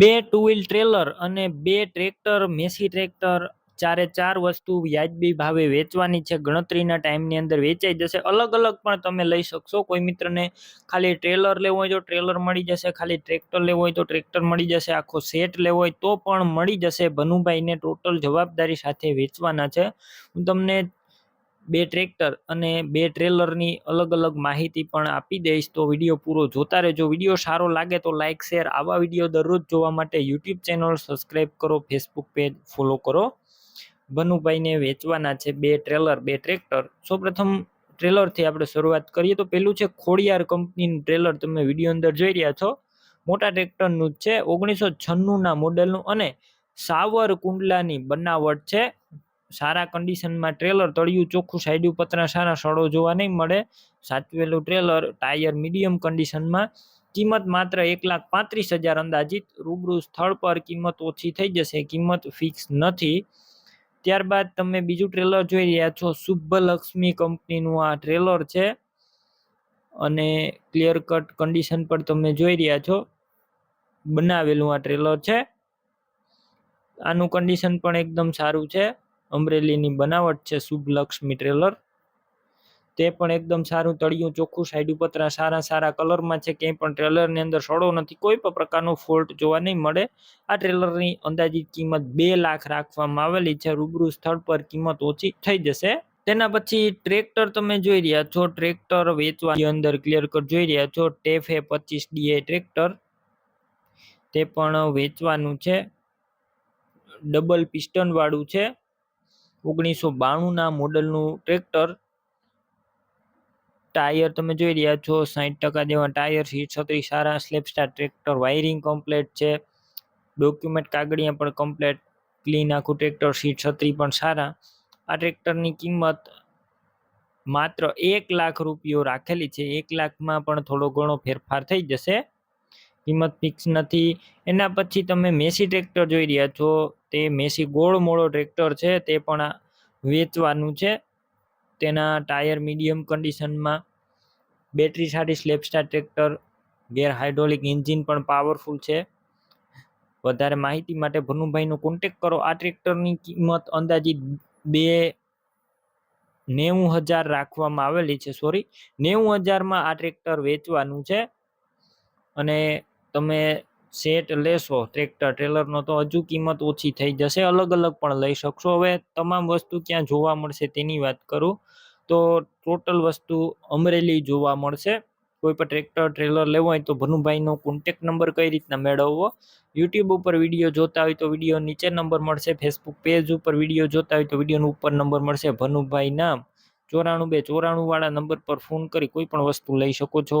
બે two wheel trailer અને બે ટ્રેક્ટર મેસી ટ્રેક્ટર ચારે ચાર વસ્તુ વ્યાજબી ભાવે વેચવાની છે. ગણતરીના ટાઈમની અંદર વેચાઈ જશે. અલગ અલગ પણ તમે લઈ શકશો. કોઈ મિત્રને ખાલી ટ્રેલર લેવો હોય તો ટ્રેલર મળી જશે. ખાલી ટ્રેક્ટર લેવો હોય તો ટ્રેક્ટર મળી જશે. આખો સેટ લેવો હોય તો પણ મળી જશે. ભનુભાઈને ટોટલ જવાબદારી સાથે વેચવાના છે. હું તમને બે ટ્રેક્ટર અને બે ટ્રેલરની અલગ અલગ માહિતી પણ આપી દઈશ. તો વીડિયો પૂરો જોતા રહેજો. વીડિયો સારો લાગે તો લાઇક શેર આવા વીડિયો દરરોજ જોવા માટે યુટ્યુબ ચેનલ સબસ્ક્રાઈબ કરો, ફેસબુક પેજ ફોલો કરો. ભનુભાઈને વેચવાના છે બે ટ્રેલર, બે ટ્રેક્ટર. સૌપ્રથમ ટ્રેલરથી આપણે શરૂઆત કરીએ તો પેલું છે ખોડિયાર કંપનીનું ટ્રેલર. તમે વીડિયો અંદર જોઈ રહ્યા છો. મોટા ટ્રેક્ટરનું જ છે. ઓગણીસો છન્નુંના મોડેલનું અને સાવર કુંડલાની બનાવટ છે. સારા કન્ડિશનમાં ટ્રેલર તળિયું ચોખ્ખું સાઈડ પતરા સારા સડો જોવા નહીં મળે. સાચવેલું ટ્રેલર ટાયર મીડિયમ કન્ડિશનમાં કિંમત માત્ર એક લાખ પાંત્રીસ હજાર અંદાજિત. રૂબરૂ સ્થળ પર કિંમત ઓછી થઈ જશે, કિંમત ફિક્સ નથી. ત્યારબાદ તમે બીજું ટ્રેલર જોઈ રહ્યા છો, શુભલક્ષ્મી કંપનીનું આ ટ્રેલર છે. અને ક્લિયર કટ કન્ડિશન પર તમે જોઈ રહ્યા છો, બનાવેલું આ ટ્રેલર છે. આનું કન્ડિશન પણ એકદમ સારું છે. અમરેલીની બનાવટ છે શુભ લક્ષ્મી ટ્રેલર તે પણ એકદમ સારું તળિયું, ચોખ્ખું સાઈડ ઉપતરા સારા સારા કલરમાં છે, ક્યાંય પણ ટ્રેલરની અંદર સડો નથી, કોઈ પણ પ્રકારનો ફોલ્ટ જોવા નહીં મળે. આ ટ્રેલરની અંદાજિત કિંમત બે લાખ રાખવામાં આવેલી છે, રૂબરૂ સ્થળ પર કિંમત ઓછી થઈ જશે. તેના પછી ટ્રેક્ટર તમે જોઈ રહ્યા છો ટ્રેક્ટર વેચવાની અંદર ક્લિયર કટ જોઈ રહ્યા છો, ટેફે પચીસ ડીએ ટ્રેક્ટર તે પણ વેચવાનું છે ડબલ પિસ્ટન વાળું છે. ઓગણીસો બાણુંના મોડલનું ટ્રેક્ટર. ટાયર તમે જોઈ રહ્યા છો સાઠ ટકા જેવા ટાયર સીટ છત્રી સારા સ્લેપસ્ટાર ટ્રેક્ટર, વાયરિંગ કમ્પ્લેટ છે. ડોક્યુમેન્ટ કાગળિયા પણ કમ્પ્લેટ, ક્લીન આખું ટ્રેક્ટર સીટ છત્રી પણ સારા. આ ટ્રેક્ટરની કિંમત માત્ર એક લાખ રૂપિયો રાખેલી છે, એક લાખમાં પણ થોડો ઘણો ફેરફાર થઈ જશે. કિંમત ફિક્સ નથી. એના પછી તમે મેસી ટ્રેક્ટર જોઈ રહ્યા છો તે મેસી ગોળ મોળો ટ્રેક્ટર છે, તે પણ વેચવાનું છે. તેના ટાયર મીડિયમ કન્ડિશનમાં બેટરી સારી સ્લેપસ્ટાર ટ્રેક્ટર, ગેર હાઇડ્રોલિક એન્જિન પણ પાવરફુલ છે. વધારે માહિતી માટે ભનુભાઈનો કોન્ટેક કરો. આ ટ્રેક્ટરની કિંમત અંદાજિત બે નેવું હજાર રાખવામાં આવેલી છે, સોરી, નેવું હજારમાં આ ટ્રેક્ટર વેચવાનું છે. અને તમે સેટ લેશો ટ્રેક્ટર ટ્રેલરનો તો હજુ કિંમત ઓછી થઈ જશે અલગ અલગ પણ લઈ શકશો. હવે તમામ વસ્તુ ક્યાં જોવા મળશે તેની વાત કરું, તો ટોટલ વસ્તુ અમરેલી જોવા મળશે. કોઈ પણ ટ્રેક્ટર ટ્રેલર લેવો હોય તો ભનુભાઈનો કોન્ટેક નંબર કઈ રીતના મેળવવો યુટ્યુબ ઉપર વીડિયો જોતા હોય તો વીડિયો નીચે નંબર મળશે ફેસબુક પેજ ઉપર વીડિયો જોતા હોય તો વિડીયોનો ઉપર નંબર મળશે ભનુભાઈ નામ ચોરાણું બે ચોરાણું વાળા નંબર પર ફોન કરી કોઈ પણ વસ્તુ લઈ શકો છો.